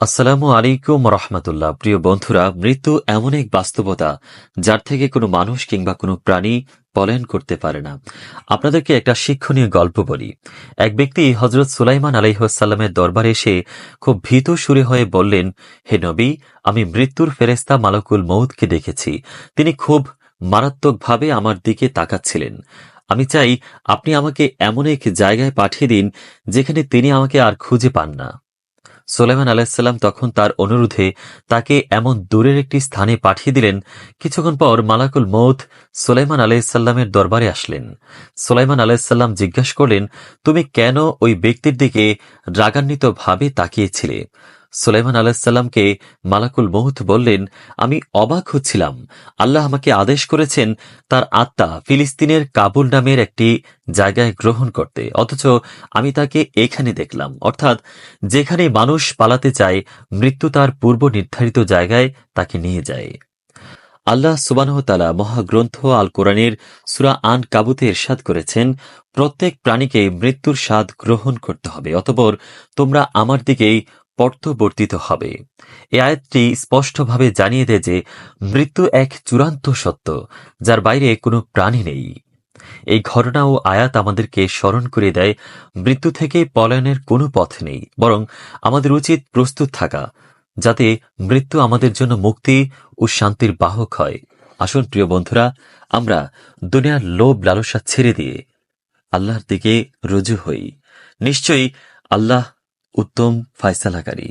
আসসালামু আলাইকুম রহমতুল্লাহ। প্রিয় বন্ধুরা, মৃত্যু এমন এক বাস্তবতা যার থেকে কোনো মানুষ কিংবা কোনো প্রাণী পলায়ন করতে পারে না। আপনাদেরকে একটা শিক্ষণীয় গল্প বলি। এক ব্যক্তি হজরত সুলাইমান আলাইহাল্লামের দরবারে এসে খুব ভীত সুরে হয়ে বললেন, হে নবী, আমি মৃত্যুর ফেরেস্তা মালকুল মৌদকে দেখেছি। তিনি খুব মারাত্মকভাবে আমার দিকে তাকাচ্ছিলেন। আমি চাই আপনি আমাকে এমন এক জায়গায় পাঠিয়ে দিন যেখানে তিনি আমাকে আর খুঁজে পান না। সোলেমান আলাহিসাল্লাম তখন তার অনুরোধে তাকে এমন দূরের একটি স্থানে পাঠিয়ে দিলেন। কিছুক্ষণ পর মালাকুল মৌত সোলাইমান আলাহিসাল্লামের দরবারে আসলেন। সোলাইমান আলাহিসাল্লাম জিজ্ঞাসা করলেন, তুমি কেন ওই ব্যক্তির দিকে রাগান্বিতভাবে তাকিয়েছিলে? সুলাইমান আলাহিসাল্লামকে মালাকুল মহুত বললেন, আমি অবাক হচ্ছিলাম। আল্লাহ আমাকে আদেশ করেছেন তার আত্মা ফিলিস্তিনের কাবুল নামের একটি জায়গায় গ্রহণ করতে। অথচ আমি তাকে এখানে দেখলাম। অর্থাৎ যেখানে মানুষ পালাতে চায়, মৃত্যু তার পূর্ব নির্ধারিত জায়গায় তাকে নিয়ে যায়। আল্লাহ সুবানহতালা মহাগ্রন্থ আল কোরআনের সুরা আন কাবুতে এরশাদ করেছেন, প্রত্যেক প্রাণীকে মৃত্যুর স্বাদ গ্রহণ করতে হবে। অতপর তোমরা আমার দিকেই প্রত্যাবর্তিত হবে। এ আয়াতটি স্পষ্টভাবে জানিয়ে দেয় যে, মৃত্যু এক চূড়ান্ত সত্য, যার বাইরে কোনো প্রাণী নেই। এই ঘটনা ও আয়াত আমাদেরকে স্মরণ করে দেয়, মৃত্যু থেকে পলায়নের কোনো পথ নেই, বরং আমাদের উচিত প্রস্তুত থাকা, যাতে মৃত্যু আমাদের জন্য মুক্তি ও শান্তির বাহক হয়। আসুন প্রিয় বন্ধুরা, আমরা দুনিয়ার লোভ লালসা ছেড়ে দিয়ে আল্লাহর দিকে রুজু হই। নিশ্চয়ই আল্লাহ উত্তম ফায়সালাকারী।